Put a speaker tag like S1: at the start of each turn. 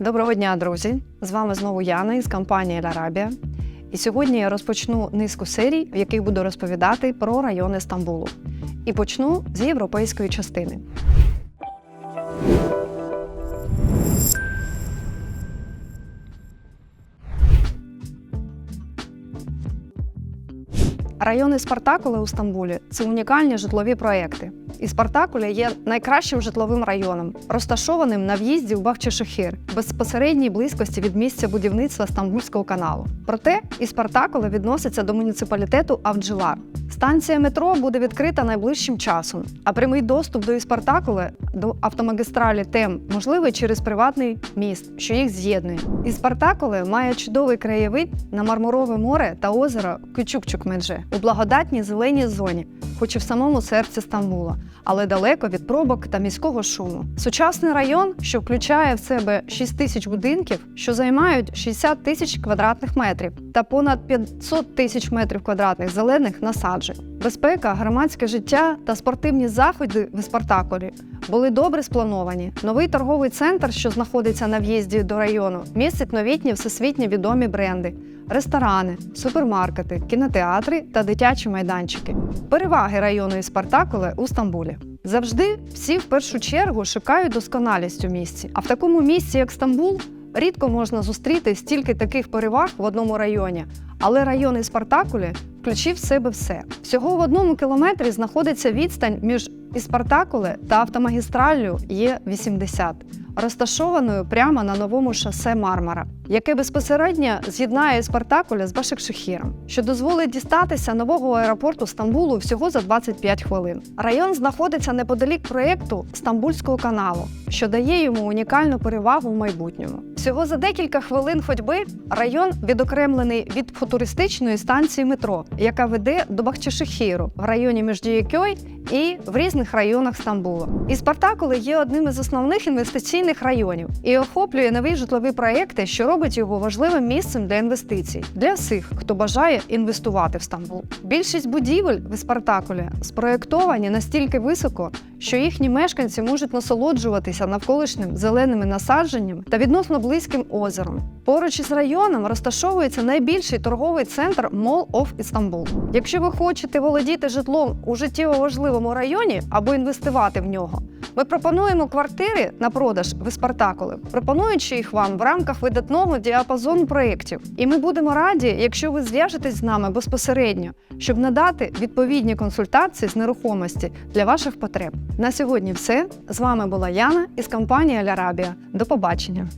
S1: Доброго дня, друзі! З вами знову Яна із компанії Ларабія. І сьогодні я розпочну низку серій, в яких буду розповідати про райони Стамбулу. І почну з європейської частини. Райони Спартакули у Стамбулі це унікальні житлові проекти. І Спартакуля є найкращим житловим районом, розташованим на в'їзді в Бахчишехір, безпосередній близькості від місця будівництва Стамбульського каналу. Проте і Спартакула відноситься до муніципалітету Авджилар. Станція метро буде відкрита найближчим часом, а прямий доступ до Іспартакули до автомагістралі ТЕМ можливий через приватний міст, що їх з'єднує. Іспартакули має чудовий краєвид на Мармурове море та озеро Кючукчук-Медже у благодатній зеленій зоні, хоч і в самому серці Стамбула, але далеко від пробок та міського шуму. Сучасний район, що включає в себе 6 тисяч будинків, що займають 60 тисяч квадратних метрів та понад 500 тисяч метрів квадратних зелених насаджень. Безпека, громадське життя та спортивні заходи в Спартакулі були добре сплановані. Новий торговий центр, що знаходиться на в'їзді до району, містить новітні всесвітньо відомі бренди. Ресторани, супермаркети, кінотеатри та дитячі майданчики. Переваги району і Спартакуле у Стамбулі. Завжди всі в першу чергу шукають досконалість у місці. А в такому місці, як Стамбул, рідко можна зустріти стільки таких переваг в одному районі. Але район і Спартакулі включив в себе все. Всього в одному кілометрі знаходиться відстань між Іспартакуле та автомагістраллю Є80, розташованою прямо на новому шосе Мармара, яке безпосередньо з'єднає Спартакуля з Башикшехіром, що дозволить дістатися нового аеропорту Стамбулу всього за 25 хвилин. Район знаходиться неподалік проєкту Стамбульського каналу, що дає йому унікальну перевагу в майбутньому. Всього за декілька хвилин ходьби район відокремлений від футуристичної станції метро, яка веде до Бахчишехіру в районі між Дієкьой і в різних районах Стамбула. І Спартакули є одним із основних інвестиційних районів і охоплює нові житлові проекти, що робить його важливим місцем для інвестицій для всіх, хто бажає інвестувати в Стамбул. Більшість будівель в Спартакулі спроєктовані настільки високо, що їхні мешканці можуть насолоджуватися навколишнім зеленими насадженнями та відносно близьким озером. Поруч із районом розташовується найбільший торговий центр Mall of Istanbul. Якщо ви хочете володіти житлом у життєво важливому районі або інвестувати в нього, ми пропонуємо квартири на продаж в Спартакулі, пропонуючи їх вам в рамках видатного діапазону проєктів. І ми будемо раді, якщо ви зв'яжетесь з нами безпосередньо, щоб надати відповідні консультації з нерухомості для ваших потреб. На сьогодні все. З вами була Яна із компанії Алярабія. До побачення.